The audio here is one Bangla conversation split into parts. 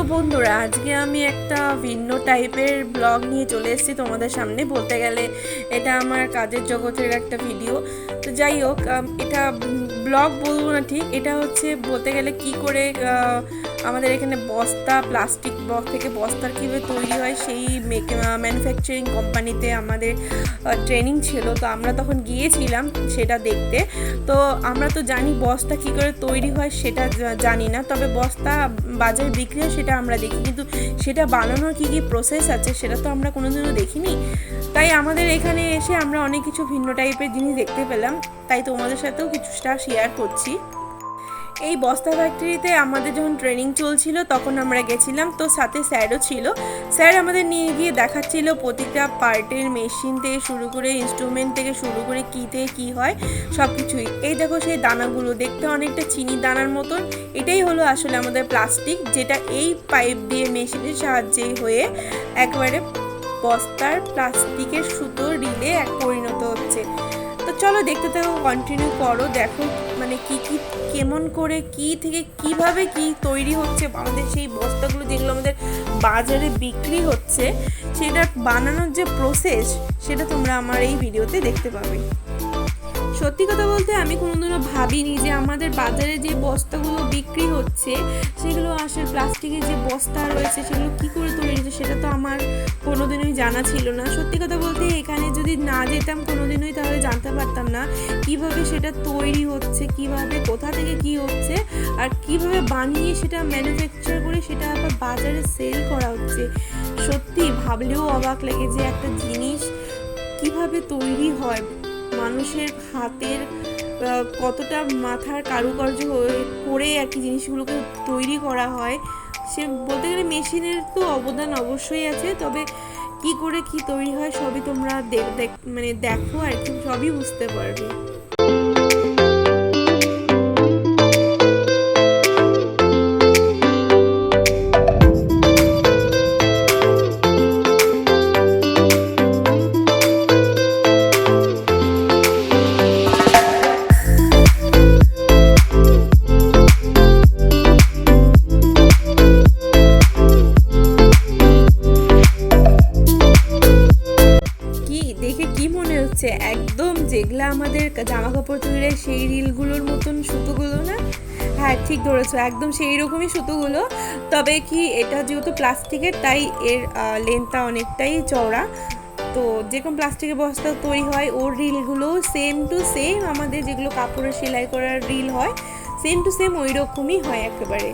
তো বন্ধুরা, আজকে আমি একটা ভিন্ন টাইপের ব্লগ নিয়ে চলে এসেছি তোমাদের সামনে। বলতে গেলে এটা আমার কাজের জগতের একটা ভিডিও তো যাই হোক এটা ব্লগ বলব না ঠিক, এটা হচ্ছে বলতে গেলে কি করে আমাদের এখানে বস্তা, প্লাস্টিক বক্স থেকে বস্তার কীভাবে তৈরি হয় সেই ম্যানুফ্যাকচারিং কোম্পানিতে আমাদের ট্রেনিং ছিল। তো আমরা তখন গিয়েছিলাম সেটা দেখতে। তো আমরা তো জানি বস্তা কী করে তৈরি হয় সেটা জানি না। তবে বস্তা বাজারে বিক্রি হয় সেটা আমরা দেখি। কিন্তু সেটা বানানোর কী কী প্রসেস আছে সেটা তো আমরা কোনোদিনও দেখিনি। তাই আমাদের এখানে এসে আমরা অনেক কিছু ভিন্ন টাইপের জিনিস দেখতে পেলাম। তাই তোমাদের সাথেও কিছুটা শেয়ার করছি। এই বস্তা ফ্যাক্টরিতে আমাদের যখন ট্রেনিং চলছিল, তখন আমরা গেছিলাম। তো সাথে স্যারও ছিল। স্যার আমাদের নিয়ে গিয়ে দেখাচ্ছিল প্রতিটা পার্টের মেশিন থেকে শুরু করে ইনস্ট্রুমেন্ট থেকে শুরু করে কী থেকে কী হয় সব কিছুই এই দেখো সেই দানাগুলো, দেখতে অনেকটা চিনি দানার মতন। এটাই হলো আসলে আমাদের প্লাস্টিক যেটা এই পাইপ দিয়ে মেশিনের সাহায্যে হয়ে একবারে বস্তার প্লাস্টিকের সুতো রিলে এক পরিণত হচ্ছে। চলো দেখতে থাকো কন্টিনিউ করো, দেখো মানে কি কি, কেমন করে, কি থেকে কীভাবে কি তৈরি হচ্ছে, আমাদের সেই বস্তাগুলো যেগুলো আমাদের বাজারে বিক্রি হচ্ছে, সেটা বানানোর যে প্রসেস সেটা তোমরা আমার এই ভিডিওতে দেখতে পাবে। সত্যি কথা বলতে আমি কোনোদিনও ভাবিনি যে আমাদের বাজারে যে বস্তাগুলো বিক্রি হচ্ছে, সেগুলো আসলে প্লাস্টিকের যে বস্তা রয়েছে, সেগুলো কি করে তৈরি হচ্ছে সেটা তো আমার কোনোদিনই জানা ছিল না। সত্যি কথা বলতে এখানে যদি না যেতাম কোনোদিনই তাহলে জানতে পারতাম না কীভাবে সেটা তৈরি হচ্ছে, কীভাবে, কোথা থেকে কি হচ্ছে, আর কীভাবে বানিয়ে সেটা ম্যানুফ্যাকচার করে সেটা আবার বাজারে সেল করা হচ্ছে। সত্যি ভাবলেও অবাক লাগে যে একটা জিনিস কীভাবে তৈরি হয়। মানুষের হাতের কতটা মাথার কারুকার্য করে আর কি জিনিসগুলোকে তৈরি করা হয়, সে বলতে গেলে মেশিনের তো অবদান অবশ্যই আছে, তবে কি করে কি তৈরি হয় সবই তোমরা দেখ মানে দেখো আর কি, সবই বুঝতে পারবে। হচ্ছে একদম যেগুলা আমাদের জামা কাপড় তৈরি সেই রিলগুলোর মতন সুতোগুলো না? হ্যাঁ ঠিক ধরেছো, একদম সেই রকমই সুতোগুলো। তবে কি এটা যেহেতু প্লাস্টিকের, তাই এর লেন্থটা অনেকটাই চওড়া। তো যেরকম প্লাস্টিকের বস্তা তৈরি হয়, ওর রিলগুলো সেম টু সেম আমাদের যেগুলো কাপড়ের সেলাই করার রিল হয় সেম টু সেম ওই রকমই হয় একেবারে।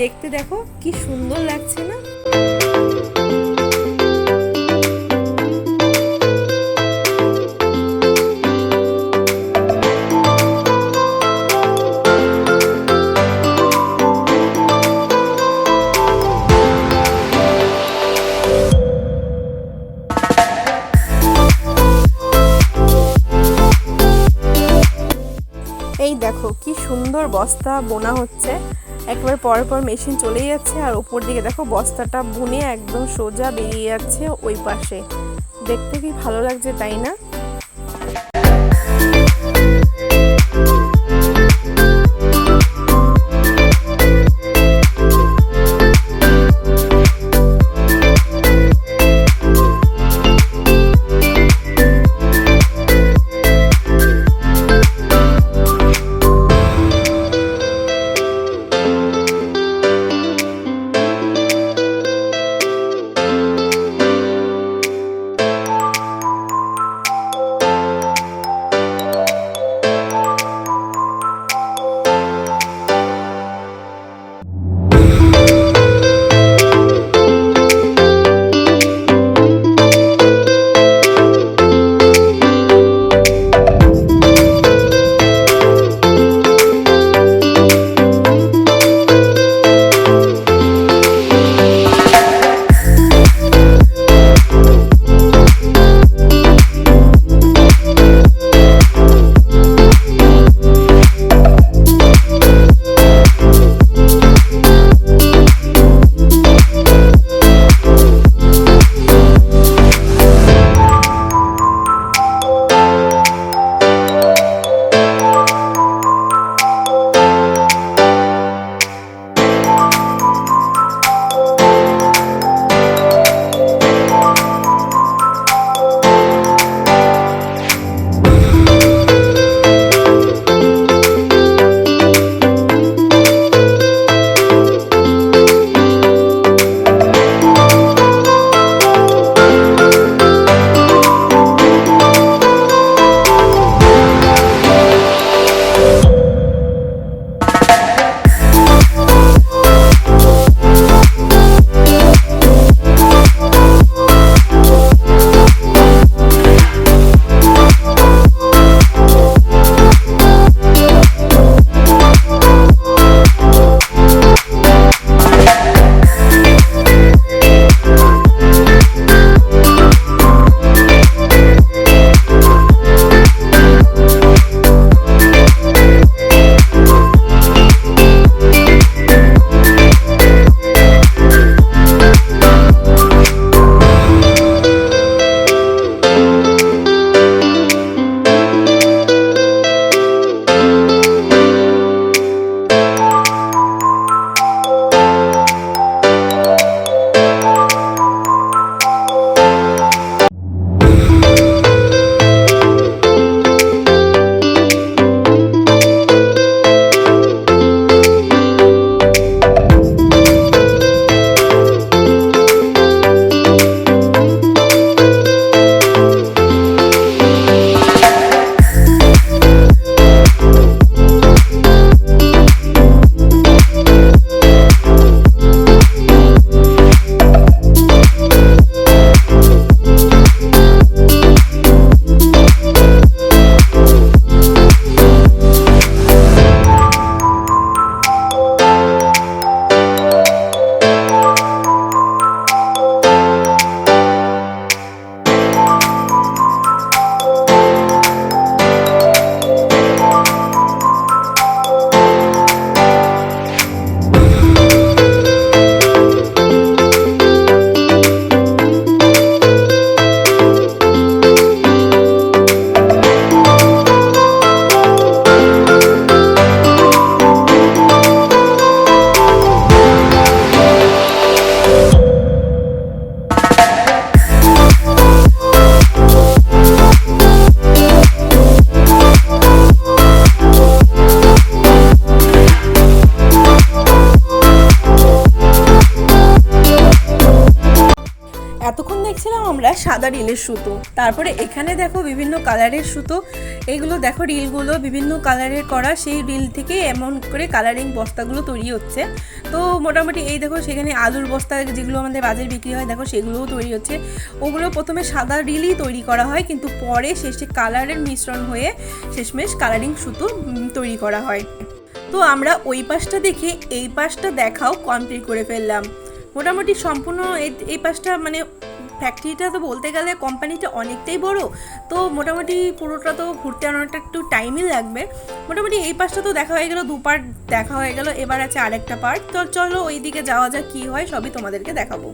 দেখতে দেখো, কি সুন্দর লাগছে না? সুন্দর বস্তা বোনা হচ্ছে। একবার পর পর মেশিন চলে যাচ্ছে আর ওপর দিকে দেখো বস্তাটা বুনে একদম সোজা বেরিয়ে যাচ্ছে ওই পাশে। দেখতে কি ভালো লাগছে তাই না? সাদা রিলের সুতো। তারপরে এখানে দেখো বিভিন্ন কালারের সুতো। এগুলো দেখো রিলগুলো বিভিন্ন কালারের করা। সেই রিল থেকে এমন করে কালারিং বস্তাগুলো তৈরি হচ্ছে। তো মোটামুটি এই দেখো সেখানে আলুর বস্তা যেগুলো আমাদের বাজারে বিক্রি হয়, দেখো সেগুলোও তৈরি হচ্ছে। ওগুলো প্রথমে সাদা রিলই তৈরি করা হয়, কিন্তু পরে শেষে কালারের মিশ্রণ হয়ে শেষমেশ কালারিং সুতো তৈরি করা হয়। তো আমরা ওই পাশটা দেখে এই পাশটা দেখাও কমপ্লিট করে ফেললাম। মোটামুটি সম্পূর্ণ এই- এই পাশটা মানে ফ্যাক্টরিটা তো বলতে গেলে কোম্পানিটা অনেকটাই বড়। তো মোটামুটি পুরোটা তো ঘুরতে অনেকটা একটু টাইমই লাগবে। মোটামুটি এই পাশটা তো দেখা হয়ে গেল, দু পার্ট দেখা হয়ে গেল, এবার আছে আরেকটা পার্ট তো চলো ওই দিকে যাওয়া যাক, কি হয়, সবই তোমাদেরকে দেখাবো।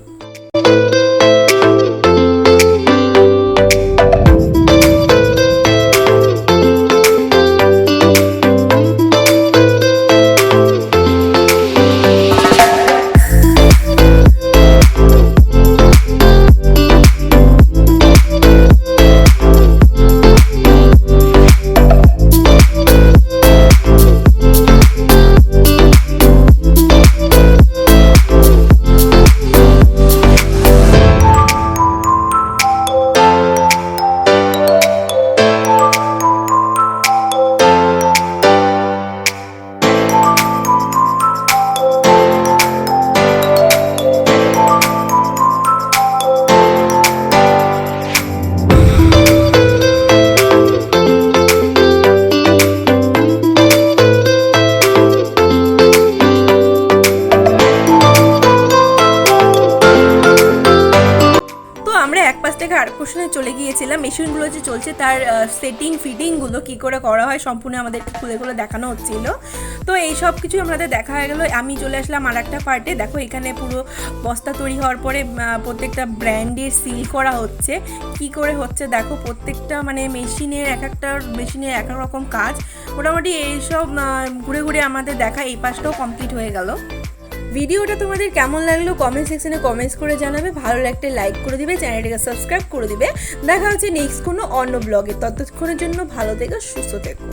চলে গিয়েছিলাম। মেশিনগুলো যে চলছে তার সেটিং ফিটিংগুলো কি করে করা হয় সম্পূর্ণ আমাদেরকে খুলে খুলে দেখানো হচ্ছিল। তো এই সব কিছু আমাদের দেখা হয়ে গেলো। আমি চলে আসলাম আর একটা পার্টে দেখো, এখানে পুরো বস্তা তৈরি হওয়ার পরে প্রত্যেকটা ব্র্যান্ডের সিল করা হচ্ছে। কি করে হচ্ছে দেখো, প্রত্যেকটা মানে মেশিনের এক একটা, মেশিনের এক এক রকম কাজ। মোটামুটি এইসব ঘুরে ঘুরে আমাদের দেখা এই পাশটাও কমপ্লিট হয়ে গেল। ভিডিওটা তোমাদের কেমন লাগল কমেন্ট সেকশনে কমেন্টস করে জানাবে। ভালো লাগলে লাইক করে দিবে, চ্যানেলটাকে সাবস্ক্রাইব করে দিবে। দেখা হচ্ছে নেক্সট কোনো অন্য ব্লগে ততক্ষণের জন্য ভালো থেকো, সুস্থ থেকো।